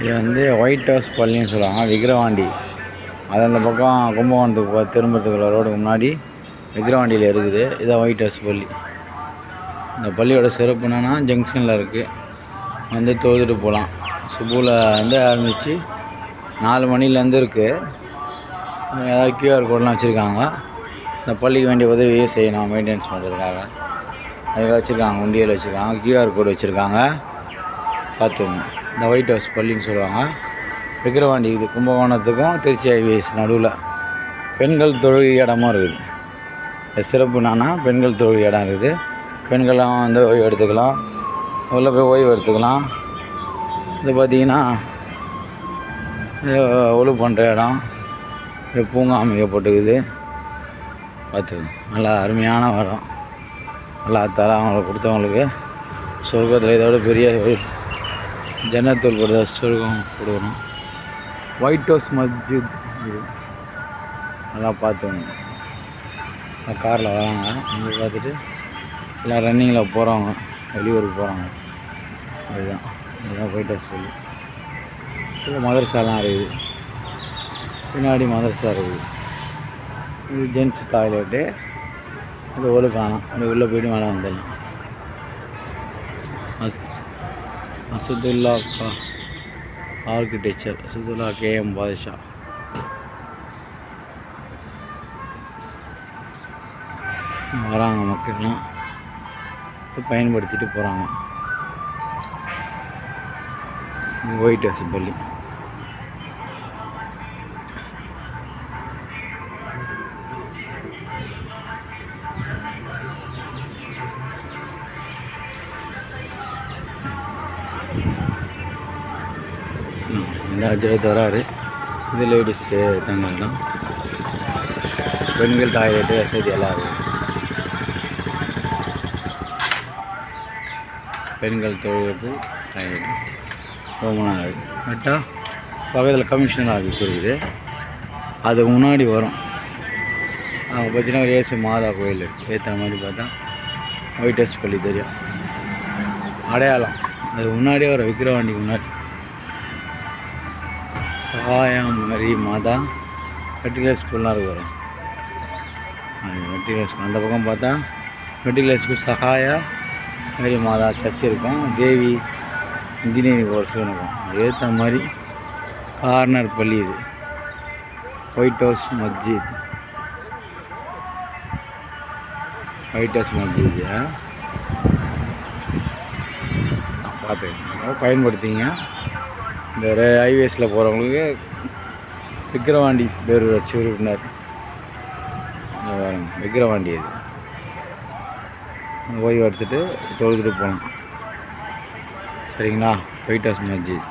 இது வந்து white house பள்ளின்னு சொல்லுவாங்க விக்கிரவாண்டி. அது அந்த பக்கம் கும்பகோணத்துக்கு திரும்பத்துக்குள்ள ரோடு முன்னாடி விக்கிரவாண்டியில் இருக்குது. இதான் ஒயிட் ஹவுஸ் பள்ளி. இந்த பள்ளியோட சிறப்பு என்னென்னா ஜங்ஷனில் இருக்குது வந்து தொழுதுட்டு போகலாம் சுபுவில் வந்து ஆரம்பித்து நாலு மணிலேருந்து இருக்குது ஏதாவது கியூஆர் கோடெலாம் வச்சுருக்காங்க. இந்த பள்ளிக்கு வேண்டிய உதவியே செய்யணும் மெயின்டெனன்ஸ் பண்ணுறதுக்காக அதுக்காக வச்சுருக்காங்க உண்டியல் வச்சுருக்காங்க கியூஆர் கோடு வச்சுருக்காங்க. பார்த்துக்கோங்க. இந்த ஒயிட் ஹவுஸ் பள்ளின்னு சொல்லுவாங்க. விக்கிரவாண்டி இது கும்பகோணத்துக்கும் திருச்சி ஹைவேஸ் நடுவில். பெண்கள் தொழுகை இடமும் இருக்குது. சிறப்பு என்னன்னா பெண்கள் தொழுகை இடம் இருக்குது. பெண்கள்லாம் வந்து ஓய்வு எடுத்துக்கலாம். உள்ளே போய் ஓய்வு எடுத்துக்கலாம். இது பார்த்திங்கன்னா ஒழு பண்ணுற இடம். இது பூங்கா அமைக்கப்பட்டுக்குது பார்த்துக்கோங்க நல்லா அருமையான வரம். நல்லா தர அவங்களுக்கு கொடுத்தவங்களுக்கு சொர்க்கத்தில் இதோட பெரிய ஒரு ஜன்னத்துல் கொடுத்த சொர்க்கம் கொடுக்கணும். ஒயிட் ஹவுஸ் மஸ்ஜித் இது. நல்லா பார்த்துக்கணும் காரில் வராங்க. இங்கே பார்த்துட்டு எல்லாம் ரன்னிங்கில் போகிறவங்க வெளியூருக்கு போகிறாங்க அதுதான். இதுதான் ஒயிட் ஹவுஸ் சொல்லி. இது மதரசாலாம் இருக்குது. பின்னாடி மதரசா இருக்குது. இது ஜென்ஸ் டாய்லெட்டு இது ஒரு காணும் அது உள்ளே போய்ட்டு மேலே வந்துடலாம். மஸ்த். அசதுல்லா கா ஆர்கிடெக்சர் அசதுல்லா கேஎம் பாதுஷா. வராங்க மக்கள்லாம். பயன்படுத்திட்டு போகிறாங்க ஒயிட் ஹவுஸ் பள்ளி இந்த வராரு. இது லேடிஸ் தங்கள் தான். பெண்கள் டாய்லெட்டு வசதி எல்லாம். பெண்கள் தொழிலுக்கு டாய்லெட் ரொம்ப நாள் இருக்குது கரெக்டாக பக்கத்தில் கமிஷனர் ஆஃபீஸ் இருக்குது. அதுக்கு முன்னாடி வரும். அங்கே பார்த்தீங்கன்னா ஒரு ஏசு மாதா கோயில் இருக்குது ஏற்ற மாதிரி பார்த்தா ஒயிட் ஹவுஸ் பள்ளி தெரியும். அடையாளம். அது முன்னாடியே வர விக்கிரவாண்டிக்கு முன்னாடி. சகாயம் மாதிரி மாதா. மெட்ரிகுலர் ஸ்கூல்லாம் இருக்கு வரும் மெட்ரிகுலர் ஸ்கூல். அந்த பக்கம் பார்த்தா மெட்ரிகுலர் ஸ்கூல் சகாயா மேரி மாதா சர்ச் இருக்கும். தேவி இன்ஜினியரிங் கோர்ஸ் இருக்கும். ஏற்ற மாதிரி கார்னர் பள்ளி இது. ஒயிட் ஹவுஸ் மஸ்ஜித் ஒயிட் ஹவுஸ் மஸ்ஜித் பார்த்து பயன்படுத்திங்க. இந்த ஹைவேஸில் போகிறவங்களுக்கு விக்கிரவாண்டி பேர் வச்சு உறுப்பினர் விக்கிரவாண்டி இது. ஓய்வு எடுத்துகிட்டு தொழுதுட்டு போகணும். சரிங்களா? ஒயிட் ஹவுஸ் மஸ்ஜித்